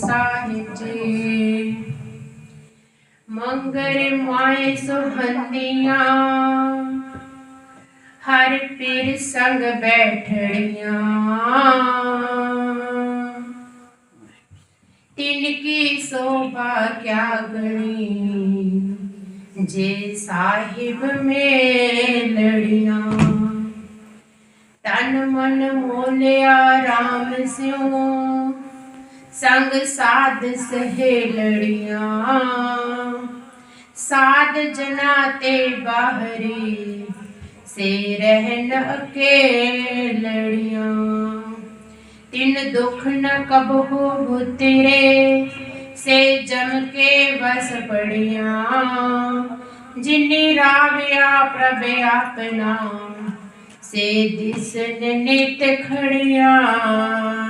ਸਾਹਿਬ ਜੀ। ਮੰਗਰ ਮਾਏ ਸੁਹੰਦੀਆਂ, ਹਰ ਪੀਰ ਸੰਗ ਬੈਠੜੀਆਂ ਤਿਨ ਕੀ ਸੋਭਾ ਕਿਆ ਗਣੀ ਜੇ ਸਾਹਿਬ ਮੇਲੜੀਆਂ। ਤਨ ਮਨ ਮੋਲਿਆ RAM ਸਿਉ ਸੰਗ ਸਾਧ ਸਹੇਲੜੀਆਂ ਸਾਧ ਜਨਾ ਤੇ ਬਾਹਰੀ ਸੇ ਰਹਿਨ ਅਕੇਲੜੀਆਂ ਤਿਨ ਦੁਖ ਨ ਕਬ ਹੋ ਤੇਰੇ ਸੇ ਜਮ ਕੇ ਵਸ ਪੜੀਆਂ ਜਿਨੀ ਰਾਵਿਆ ਪ੍ਰਭ ਆਪਣਾ ਸੇ ਦਿਸਨ ਨਿਤ ਖੜੀਆਂ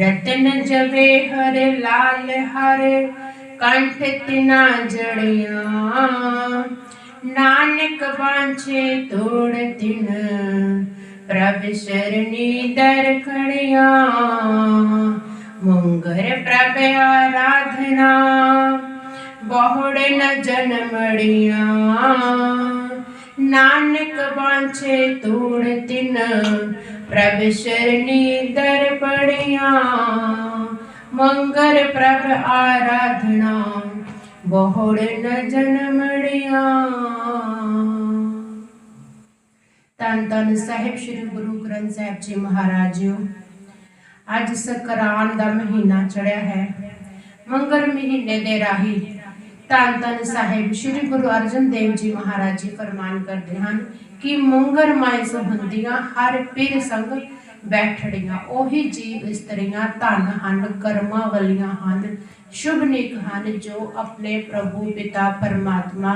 ਰਤਨ ਜਵੇ ਹਰ ਲਾਲ ਹਰ, ਕੰਠ ਤਿਨਾ ਜੜੀਆਂ। ਨਾਨਕ ਬਾਂਛੇ ਤੋੜ ਤਿਨ, ਪ੍ਰਭ ਸ਼ਰਨੀ ਦਰ ਖੜਿਆ। ਮੁੰਗਰ ਪ੍ਰਭ ਆਰਾਧਨਾ, ਬਹੁੜ ਨ ਜਨਮੜੀਆਂ ਨਾਨਕ ਬਾਂਛੇ ਤੋੜ ਤਿਨ ਪ੍ਰਭ ਸ਼ਰਣੀ ਦਰ ਪੜੀਆਂ ਮੰਗਰ ਪ੍ਰਭ ਆਰਾਧਨਾ, ਬਹੁੜ ਨ ਜਨਮੜੀਆਂ ਤਨ ਤਨ ਸਾਹਿਬ ਸ੍ਰੀ ਗੁਰੂ ਗ੍ਰੰਥ ਸਾਹਿਬ ਜੀ ਮਹਾਰਾਜ ਅੱਜ ਸਕਰਾਨ ਦਾ ਮਹੀਨਾ ਚੜਿਆ ਹੈ। ਮੰਗਲ ਮਹੀਨੇ ਦੇ ਰਾਹੀ ਤਨ ਤਨ ਸਾਹਿਬ ਸ੍ਰੀ ਗੁਰੂ ਅਰਜਨ ਦੇਵ ਜੀ ਮਹਾਰਾਜ ਜੀ ਫਰਮਾਨ ਕਰਦੇ ਹਨ ਕਿ ਮੰਗਲ ਮਾਇ ਸੁਹੰਦੀਆਂ ਹਰ ਪੀਰ ਸੰਗ ਬੈਠੜੀਆਂ। ਉਹੀ ਜੀਵ ਇਸਤਰੀਆਂ ਧਨ ਹਨ, ਕਰਮਾਂ ਵਾਲੀਆਂ ਹਨ। ਸ਼ੁਭ ਨਿਕ ਹਨ ਜੋ ਆਪਣੇ ਪ੍ਰਭੂ ਪਿਤਾ ਪਰਮਾਤਮਾ,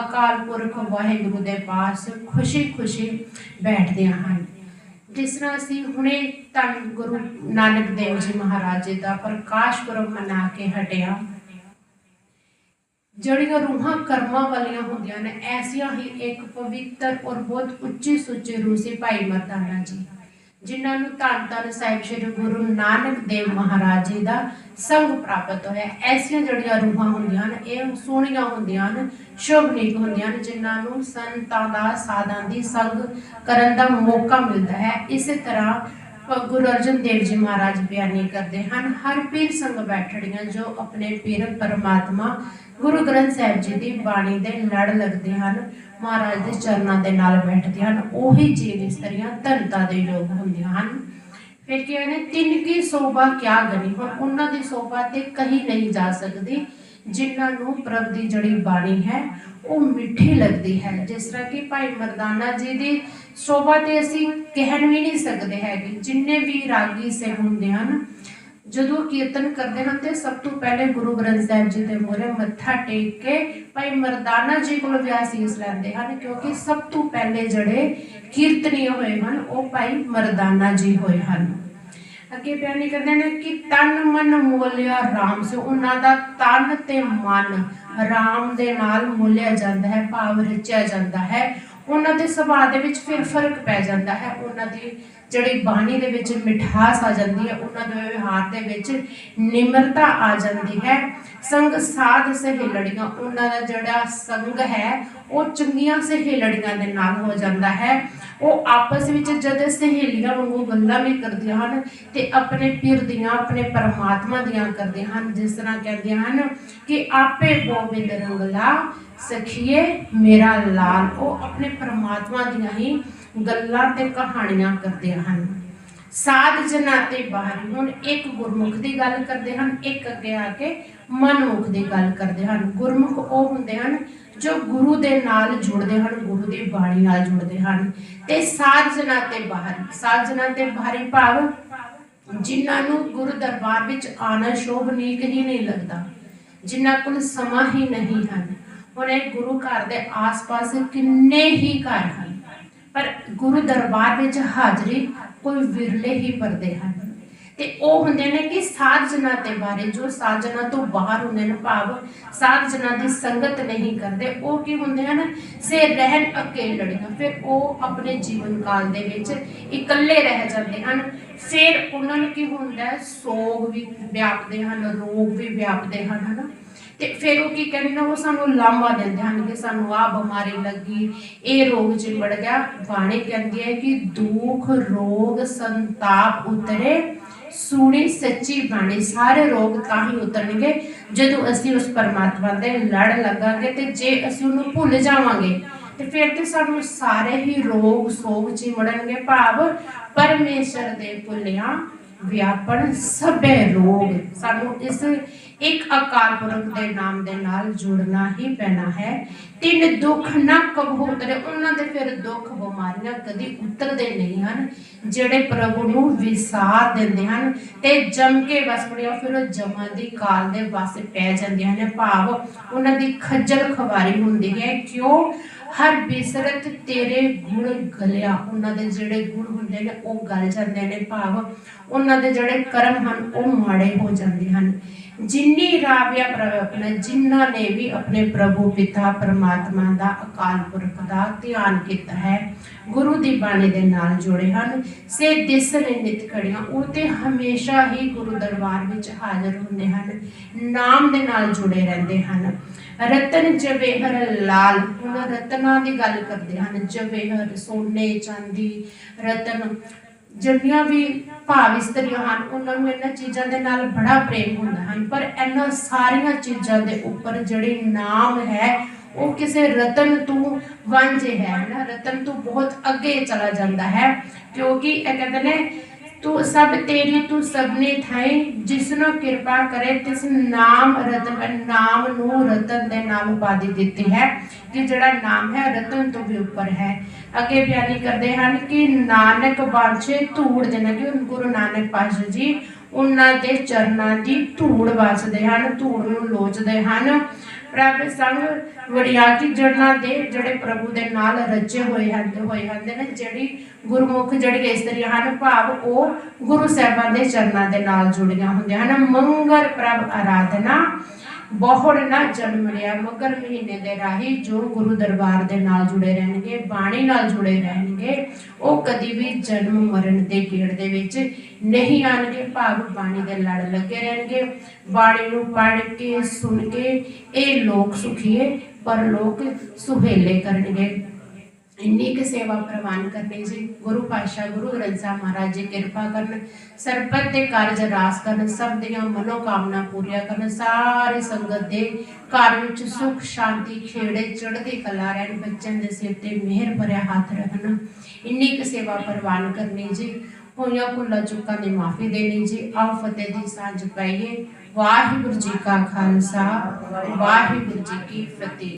ਅਕਾਲ ਪੁਰਖ ਵਾਹਿਗੁਰੂ ਦੇ ਪਾਸ ਖੁਸ਼ੀ-ਖੁਸ਼ੀ ਬੈਠਦੀਆਂ ਹਨ। ਜਿਸ ਤਰ੍ਹਾਂ ਅਸੀਂ ਹੁਣੇ ਧੰਨ ਗੁਰੂ ਨਾਨਕ ਦੇਵ ਜੀ ਮਹਾਰਾਜ ਜੀ ਦਾ ਪ੍ਰਕਾਸ਼ ਪੁਰਬ ਮਨਾ ਕੇ ਹਟਿਆ ਜਿਹੜੀਆਂ ਰੂਹਾਂ ਕਰਮਾਂ ਵਾਲੀਆਂ ਹੁੰਦੀਆਂ ਨੇ, ਐਸੀਆਂ ਹੀ ਇੱਕ ਪਵਿੱਤਰ ਔਰ ਬਹੁਤ ਉੱਚੀ ਸੁੱਚੇ ਰੂਹ ਸੀ ਭਾਈ ਮਰਦਾਨਾ ਜੀ। ਜਿਨ੍ਹਾਂ ਨੂੰ ਧੰਨ ਧੰਨ ਸਾਹਿਬ ਸ੍ਰੀ ਗੁਰੂ ਨਾਨਕ ਦੇਵ ਮਹਾਰਾਜ ਜੀ ਦਾ ਸੰਗ ਪ੍ਰਾਪਤ ਹੋਇਆ। ਐਸੀਆਂ ਜਿਹੜੀਆਂ ਰੂਹਾਂ ਹੁੰਦੀਆਂ ਨੇ, ਇਹ ਸੋਹਣੀਆਂ ਹੁੰਦੀਆਂ ਨੇ ਸ਼ੁਭਨੀਕ ਹੁੰਦੀਆਂ ਨੇ, ਜਿਨ੍ਹਾਂ ਨੂੰ ਸੰਤਾਂ ਦਾ ਸਾਧਾਂ ਦੀ ਸੰਗ ਕਰਨ ਦਾ ਮੌਕਾ ਮਿਲਦਾ ਹੈ। ਇਸੇ ਤਰ੍ਹਾਂ ਗੁਰੂ ਅਰਜਨ ਦੇਵ ਜੀ ਮਹਾਰਾਜ ਬਿਆਨੀ ਕਰਦੇ ਹਨ, ਹਰ ਪੀਰ ਸੰਗ ਬੈਠੜੀਆਂ ਜੋ ਆਪਣੇ ਪੀਰ ਪਰਮਾਤਮਾ ਗੁਰੂ ਗ੍ਰੰਥ ਸਾਹਿਬ ਜੀ ਦੀ ਬਾਣੀ ਦੇ ਲੜ ਲੱਗਦੇ ਹਨ, ਮਹਾਰਾਜ ਦੇ ਚਰਨਾਂ ਦੇ ਨਾਲ ਬੈਠਦੇ ਹਨ, ਉਹੀ ਜੀਵ ਇਸਤਰੀਆਂ ਧਨਤਾ ਦੇ ਯੋਗ ਹੁੰਦੀਆਂ ਹਨ। ਫਿਰ ਕੀ ਨੇ, ਤਿੰਨ ਕੀ ਸੋਭਾ ਕਿਆ ਗਣੀ ਹੁਣ ਉਹਨਾਂ ਦੀ ਸੋਭਾ ਤੇ ਕਹੀ ਨਹੀਂ ਜਾ ਸਕਦੀ। ਜਿਨ੍ਹਾਂ ਨੂੰ ਪ੍ਰਭ ਦੀ ਜਿਹੜੀ ਬਾਣੀ ਹੈ, ਉਹ ਮਿੱਠੀ ਲੱਗਦੀ ਹੈ। ਜਿਸ ਤਰ੍ਹਾਂ ਕਿ ਭਾਈ ਮਰਦਾਨਾ ਜੀ ਦੀ ਸੋਭਾ ਤੇ ਅਸੀਂ ਕਹਿਣ ਵੀ ਨਹੀਂ ਸਕਦੇ ਹੈਗੇ, ਜਿੰਨੇ ਵੀ ਰਾਗੀ ਸੇ ਹੁੰਦੇ ਹਨ, ਜਦੋਂ ਕੀਰਤਨ ਕਰਦੇ ਹਨ ਤੇ ਸਭ ਤੋਂ ਪਹਿਲੇ ਗੁਰੂ ਗ੍ਰੰਥ ਸਾਹਿਬ ਜੀ ਦੇ ਮੂਹਰੇ ਮੱਥਾ ਟੇਕ ਕੇ ਭਾਈ ਮਰਦਾਨਾ ਜੀ ਕੋਲ ਵੀ ਅਸੀਸ ਲੈਂਦੇ ਹਨ, ਕਿਉਂਕਿ ਸਭ ਤੋਂ ਪਹਿਲੇ ਜਿਹੜੇ ਕੀਰਤਨੀ ਹੋਏ ਹਨ, ਉਹ ਭਾਈ ਮਰਦਾਨਾ ਜੀ ਹੋਏ ਹਨ। ਅੱਗੇ ਬਿਆਨੀ ਕਰਦੇ ਨੇ ਕਿ ਤਨ ਮਨ ਮੋਲਿਆ RAM ਸੇ। ਉਹਨਾਂ ਦਾ ਤਨ ਤੇ ਮਨ RAM ਦੇ ਨਾਲ ਮੋਲਿਆ ਜਾਂਦਾ ਹੈ, ਭਾਵ ਰਚਿਆ ਜਾਂਦਾ ਹੈ। ਉਹਨਾਂ ਦੇ ਸੁਭਾਅ ਦੇ ਵਿੱਚ ਫਿਰ ਫ਼ਰਕ ਪੈ ਜਾਂਦਾ ਹੈ। ਉਹਨਾਂ ਦੀ ਜਿਹੜੀ ਬਾਣੀ ਦੇ ਵਿੱਚ ਮਿਠਾਸ ਆ ਜਾਂਦੀ ਹੈ, ਉਹਨਾਂ ਦੇ ਵਿਵਹਾਰ ਦੇ ਵਿੱਚ ਨਿਮਰਤਾ ਆ ਜਾਂਦੀ ਹੈ। ਸੰਗ ਸਾਧ ਸਹੇਲੜੀਆਂ, ਉਹਨਾਂ ਦਾ ਜਿਹੜਾ ਸੰਗ ਹੈ, ਉਹ ਚੰਗੀਆਂ ਸਹੇਲੜੀਆਂ ਦੇ ਨਾਲ ਹੋ ਜਾਂਦਾ ਹੈ। ਉਹ ਆਪਸ ਵਿੱਚ ਜਦ ਸਹੇਲੀਆਂ ਵਾਂਗੂ ਗੱਲਾਂ ਵੀ ਕਰਦੀਆਂ ਹਨ ਤੇ ਆਪਣੇ ਪੀਰ ਦੀਆਂ, ਆਪਣੇ ਪਰਮਾਤਮਾ ਦੀਆਂ ਕਰਦੇ ਹਨ, ਜਿਸ ਤਰ੍ਹਾਂ ਕਹਿੰਦੀਆਂ ਹਨ ਕਿ ਆਪੇ ਗੋਬਿੰਦ ਰੰਗਲਾ, ਸਖੀਏ ਮੇਰਾ ਲਾਲ, ਉਹ ਆਪਣੇ ਪਰਮਾਤਮਾ ਦੀਆਂ ਹੀ ਗੱਲਾਂ ਤੇ ਕਹਾਣੀਆਂ ਕਰਦੇ ਹਨ। ਸਾਧ ਜਨਾਂ ਤੇ ਬਾਹਰ ਹੁਣ ਇੱਕ ਗੁਰਮੁਖ ਦੀ ਗੱਲ ਕਰਦੇ ਹਨ, ਇੱਕ ਅੱਗੇ ਆ ਕੇ ਮਨਮੁਖ ਦੀ ਗੱਲ ਕਰਦੇ ਹਨ। ਗੁਰਮੁਖ ਉਹ ਹੁੰਦੇ ਹਨ ਜੋ ਗੁਰੂ ਦੇ ਨਾਲ ਜੁੜਦੇ ਹਨ, ਗੁਰੂ ਦੀ ਬਾਣੀ ਨਾਲ ਜੁੜਦੇ ਹਨ। ਤੇ ਸਾਧ ਜਨਾਂ ਤੇ ਬਾਹਰ, ਸਾਧ ਜਨਾਂ ਤੇ ਬਾਹਰੀ ਭਾਵ ਜਿਨ੍ਹਾਂ ਨੂੰ ਗੁਰੂ ਦਰਬਾਰ ਵਿੱਚ ਆਣਾ ਸ਼ੋਭਨੀਕ ਹੀ ਨਹੀਂ ਲੱਗਦਾ, ਜਿਨ੍ਹਾਂ ਕੋਲ ਸਮਾਂ ਹੀ ਨਹੀਂ ਹਨ। ਹੁਣ ਇਹ ਗੁਰੂ ਘਰ ਦੇ ਆਸ-ਪਾਸ ਕਿੰਨੇ ਹੀ ਘਰ ਹਨ। ਪਰ ਗੁਰੂ ਦਰਬਾਰ ਵਿੱਚ ਹਾਜ਼ਰੀ ਕੋਈ ਵਿਰਲੇ ਹੀ ਪਰਦੇ ਹਨ। ਤੇ ਉਹ ਹੁੰਦੇ ਨੇ ਕਿ ਸਾਧਨਾ ਦੇ ਬਾਰੇ, ਜੋ ਸਾਧਨਾ ਤੋਂ ਬਾਹਰ ਹੁੰਦੇ ਨੇ, ਭਾਵ ਸਾਧਨਾ ਦੀ ਸੰਗਤ ਨਹੀਂ ਕਰਦੇ, ਉਹ ਕੀ ਹੁੰਦੇ ਹਨ? ਸੇ ਰਹਿਣ ਅਕੇਲੜੀਆਂ। ਫਿਰ ਉਹ ਆਪਣੇ ਜੀਵਨ ਕਾਲ ਦੇ ਵਿੱਚ ਇਕੱਲੇ ਰਹਿ ਜਾਂਦੇ ਹਨ। ਫਿਰ ਉਹਨਾਂ ਨੂੰ ਕੀ ਹੁੰਦਾ ਸੋਗ ਵੀ ਵਿਆਪਦੇ ਹਨ, ਰੋਗ ਵੀ ਵਿਆਪਦੇ ਹਨ, ਹਨਾ? ਤੇ ਫਿਰ ਉਹ ਕੀ ਕਹਿੰਦੇ ਨੇ, ਉਹ ਸਾਨੂੰ ਲਾਮਾ ਦਿੰਦੇ ਹਨ ਕਿ ਸਾਨੂੰ ਆਹ ਬਿਮਾਰੀ ਲੱਗੀ, ਇਹ ਰੋਗ ਚਿੰਬੜ ਗਿਆ। ਬਾਣੀ ਕਹਿੰਦੀ ਹੈ ਕਿ ਦੁੱਖ, ਰੋਗ, ਸੰਤਾਪ ਉਤਰੇ, ਸੁਣੀ, ਸੱਚੀ ਬਾਣੀ, ਸਾਰੇ ਰੋਗ ਤਾਂ ਹੀ ਉਤਰਨਗੇ। ਜਦੋਂ ਅਸੀਂ ਉਸ ਪਰਮਾਤਮਾ ਦੇ ਲੜ ਲੱਗਾਂਗੇ ਤੇ ਜੇ ਅਸੀਂ ਉਹਨੂੰ ਭੁੱਲ ਜਾਵਾਂਗੇ, ਤੇ ਫਿਰ ਤੇ ਸਾਨੂੰ ਸਾਰੇ ਹੀ ਰੋਗ, ਸੋਗ ਚ ਚਿੰਬੜਨਗੇ ਭਾਵ ਪਰਮੇਸ਼ਰ ਦੇ ਭੁੱਲਿਆ ਵਿਆਪਣ ਸਭੇ ਰੋਗ। ਸਾਨੂੰ ਇਸ ਇੱਕ ਅਕਾਲ ਪੁਰਖ ਦੇ ਨਾਮ ਦੇ ਨਾਲ ਜੁੜਨਾ ਹੀ ਪੈਣਾ ਹੈ। ਤਿੰਨ ਦੁੱਖ ਨਾ ਕਬਹੂ ਉਤਰੇ ਉਹਨਾਂ ਦੇ ਫਿਰ ਦੁੱਖ ਬਿਮਾਰੀਆਂ ਕਦੀ ਉਤਰਦੇ ਨਹੀਂ ਹਨ, ਜਿਹੜੇ ਪ੍ਰਭੂ ਨੂੰ ਵਿਸਾਰ ਦਿੰਦੇ ਹਨ। ਤੇ ਜਮ ਕੇ ਵਸ ਪੜਿਆ ਫਿਰ ਉਹ ਜਮਾਂ ਦੀ ਕਾਲ ਦੇ ਵਸ ਪੈ ਜਾਂਦੀਆਂ ਨੇ। ਭਾਵ ਉਹਨਾਂ ਦੀ ਖੱਜਲ ਖਵਾਰੀ ਹੁੰਦੀ ਹੈ, ਕਿਉਂ? ਹਰ ਬਿਸਰਤ ਤੇਰੇ ਗੁਣ ਗਲਿਆ। ਉਹਨਾਂ ਦੇ ਜਿਹੜੇ ਗੁਣ ਹੁੰਦੇ ਨੇ, ਉਹ ਗਲ ਜਾਂਦੇ ਨੇ। ਭਾਵ ਉਹਨਾਂ ਦੇ ਜਿਹੜੇ ਕਰਮ ਹਨ, ਉਹ ਮਾੜੇ ਹੋ ਜਾਂਦੇ ਹਨ। ਜਿਨੀ ਰਾਵਿਆ ਪ੍ਰਭ ਜਿਨ੍ਹਾਂ ਨੇ ਵੀ ਆਪਣੇ ਪ੍ਰਭੂ ਪਿਤਾ ਪਰਮਾਤਮਾ ਦਾ ਅਕਾਲ ਪੁਰਖ ਦਾ ਧਿਆਨ ਕੀਤਾ ਹੈ, ਗੁਰੂ ਦੀ ਬਾਣੀ ਦੇ ਨਾਲ ਜੁੜੇ ਹਨ। ਸੇ ਦਿਸ ਨਿਤ ਖੜੀਆਂ ਉਹ ਤੇ ਹਮੇਸ਼ਾ ਹੀ ਗੁਰੂ ਦਰਬਾਰ ਵਿੱਚ ਹਾਜ਼ਰ ਹੁੰਦੇ ਹਨ, ਨਾਮ ਦੇ ਨਾਲ ਜੁੜੇ ਰਹਿੰਦੇ ਹਨ। ਰਤਨ ਜਵੇਹਰ ਲਾਲ, ਹੁਣ ਰਤਨਾਂ ਦੀ ਗੱਲ ਕਰਦੇ ਹਨ। ਜਵੇਹਰ ਸੋਨੇ ਚਾਂਦੀ, ਰਤਨ ਜਿਹੜੀਆਂ ਵੀ ਭਾਵ ਇਸਤਰੀਆਂ ਹਨ, ਉਹਨਾਂ ਨੂੰ ਇਹਨਾਂ ਚੀਜ਼ਾਂ ਦੇ ਨਾਲ ਬੜਾ ਪ੍ਰੇਮ ਹੁੰਦਾ ਹਨ ਪਰ ਇਹਨਾਂ ਸਾਰੀਆਂ ਚੀਜ਼ਾਂ ਦੇ ਉੱਪਰ ਜਿਹੜੇ ਨਾਮ ਹੈ, ਉਹ ਕਿਸੇ ਰਤਨ ਤੋਂ ਵਾਂਝੇ ਹੈ ਨਾ? ਰਤਨ ਤੋਂ ਬਹੁਤ ਅੱਗੇ ਚਲਾ ਜਾਂਦਾ ਹੈ। ਕਿਉਂਕਿ ਇਹ ਕਹਿੰਦੇ ਨੇ ਤੂੰ ਸਭ ਤੇਰੀ ਤੂੰ ਸਭਨੇ ਥਾਈ ਜਿਸ ਕਿਰਪਾ ਕਰੇ, ਤਿਸ ਨਾਮ ਰਤਨ, ਨਾਮ ਨੂੰ ਰਤਨ ਦੇ ਨਾਮ ਉਪਾਧੀ ਦਿੱਤੀ ਹੈ, ਕਿ ਜਿਹੜਾ ਨਾਮ ਹੈ ਰਤਨ ਤੋਂ ਵੀ ਉੱਪਰ ਹੈ। ਅੱਗੇ ਬਿਆਨੀ ਕਰਦੇ ਹਨ ਕਿ ਨਾਨਕ ਬਾਝੇ ਧੂੜ ਦੇਣਾ ਕਿ ਗੁਰੂ ਨਾਨਕ ਪਾਤਸ਼ਾਹ ਜੀ, ਉਹਨਾਂ ਦੇ ਚਰਨਾਂ ਦੀ ਧੂੜ ਵਾਸਦੇ ਹਨ, ਧੂੜ ਨੂੰ ਲੋਚਦੇ ਹਨ। ਪ੍ਰਭ ਸੰਗ ਵੜਿਆਕੀ ਜੜਨਾ ਦੇ ਜਿਹੜੇ ਪ੍ਰਭੂ ਦੇ ਨਾਲ ਰਚੇ ਹੋਏ ਹਨ ਤੇ ਹੋਏ ਹਨ ਨੇ, ਜਿਹੜੀ ਗੁਰਮੁਖ ਜਿਹੜੀ ਇਸਤਰੀਆਂ ਹਨ, ਭਾਵ ਉਹ ਗੁਰੂ ਸਾਹਿਬਾਂ ਦੇ ਚਰਨਾਂ ਦੇ ਨਾਲ ਜੁੜੀਆਂ ਹੁੰਦੀਆਂ ਹਨ। ਮੰਗਲ ਪ੍ਰਭ ਆਰਾਧਨਾ ਬਹੁੜ ਨਾ ਜਨਮ ਮਗਰ ਮਹੀਨੇ ਦੇ ਰਾਹੀ ਜੋ ਗੁਰੂ ਦਰਬਾਰ ਦੇ ਨਾਲ ਜੁੜੇ ਰਹਿਣਗੇ, ਬਾਣੀ ਨਾਲ ਜੁੜੇ ਰਹਿਣਗੇ, ਉਹ ਕਦੀ ਵੀ ਜਨਮ ਮਰਨ ਦੇ ਗੇੜ ਦੇ ਵਿੱਚ ਨਹੀਂ ਆਣਗੇ, ਭਾਵ ਬਾਣੀ ਦੇ ਲੜ ਲੱਗੇ ਰਹਿਣਗੇ। ਬਾਣੀ ਨੂੰ ਪੜ੍ਹ ਕੇ, ਸੁਣ ਕੇ ਇਹ ਲੋਕ ਸੁਖੀਏ, ਪਰ ਲੋਕ ਸੁਹੇਲੇ ਕਰਨਗੇ। ਇੰਨੀ ਕੁ ਸੇਵਾ ਪ੍ਰਵਾਨ ਕਰਨੀ ਜੀ, ਗੁਰੂ ਪਾਤਸ਼ਾਹ, ਗੁਰੂ ਗ੍ਰੰਥ ਸਾਹਿਬ ਮਹਾਰਾਜ ਜੀ, ਕਿਰਪਾ ਕਰਨ, ਸਰਬੱਤ ਦੇ ਕਾਰਜ ਰਾਸ ਕਰਨ, ਸਭ ਦੀਆਂ ਮਨੋ ਕਾਮਨਾ ਪੂਰੀਆਂ ਕਰਨ, ਸਾਰੇ ਸੰਗਤ ਦੇ ਘਰ ਵਿੱਚ ਸੁਖ, ਸ਼ਾਂਤੀ, ਖੇੜੇ, ਚੜ੍ਹਦੀ ਕਲਾ ਰਹਿਣ, ਬੱਚਿਆਂ ਦੇ ਸਿਰ ਤੇ ਮਿਹਰ ਭਰਿਆ ਹੱਥ ਰੱਖਣਾ, ਇੰਨੀ ਕੁ ਸੇਵਾ ਪ੍ਰਵਾਨ ਕਰਨੀ ਜੀ, ਹੋਈਆਂ ਭੁੱਲਾਂ, ਚੁੱਕਾਂ ਦੀ ਮਾਫੀ ਦੇਣੀ ਜੀ, ਆਓ ਫਤਿਹ ਦੀ ਸਾਂਝ ਪਾਈਏ, ਵਾਹਿਗੁਰੂ ਜੀ ਕਾ ਖਾਲਸਾ, ਵਾਹਿਗੁਰੂ ਜੀ ਕੀ ਫਤਿਹ।